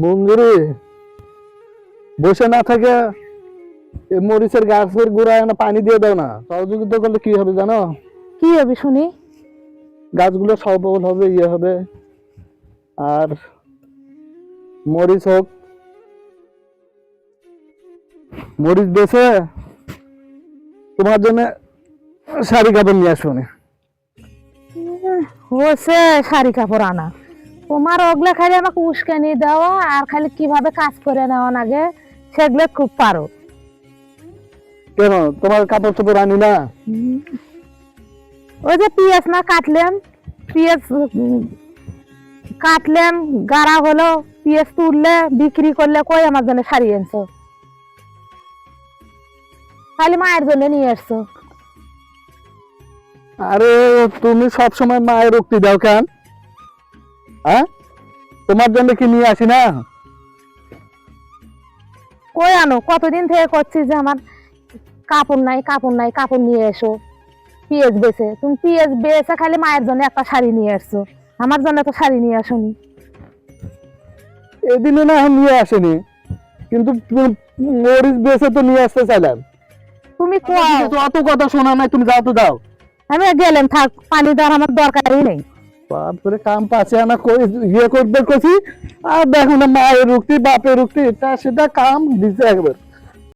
মঞ্জুরি বসে না থাকে মরিচের গাছের গোড়ায় না পানি দিয়ে দাও না। সহযোগিতা করলে কি হবে জানো? কি হবে শুনি? গাছগুলো সবল হবে ইয়ে হবে। আর মরিচ হোক মরিচ বেছে তোমার জন্য শাড়ি কাপড় নিয়ে আসব নি। হচ্ছে শাড়ি কাপড় আনা। তোমার ওগুলো খালি আমাকে উস্কানি দেওয়া আর খালি কীভাবে কাজ করে নেওয়া লাগে সেগুলো খুব পারো। কেন? তোমার কাপড় চোপড় আনি না? ওই যে পিঁয়াজ না কাটলাম পিঁয়াজ উম, কাটলাম গাড়া হলো পিঁয়াজ তুললে বিক্রি করলে কই আমার জন্য শাড়ি আনছো? খালি মায়ের জন্য নিয়ে আসছো। আরে তুমি সব সময় মায়ের উক্তি দাও কেন? হ্যাঁ? তোমার জন্য কি নিয়ে আসি না? কই আনো? কতদিন থেকে করছি যে আমার কাপড় নাই কাপড় নাই কাপড় নিয়ে এসো। পিঁয়াজ বেছে। তুমি পিঁয়াজ বেছে খালি মায়ের জন্য একটা শাড়ি নিয়ে আসছো। আমার জন্য তো শাড়ি নিয়ে আসোনি। এদিনে না নিয়ে আসেনি। কিন্তু মরিচ বেছে তো নিয়ে আসতে চাইলাম। তুমি অত কথা শোনা নাই তুমি যাও তো দাও। আমি গেলাম থাক পানি দেওয়ার আমার দরকারই নেই। বাপরে কাম পাচ্ছে না কই ইয়ে করবে কছি আর দেখো না, মায়ের রুক্তি, বাপের রুক্তি, এটা সেটা কাম দিছে একবার।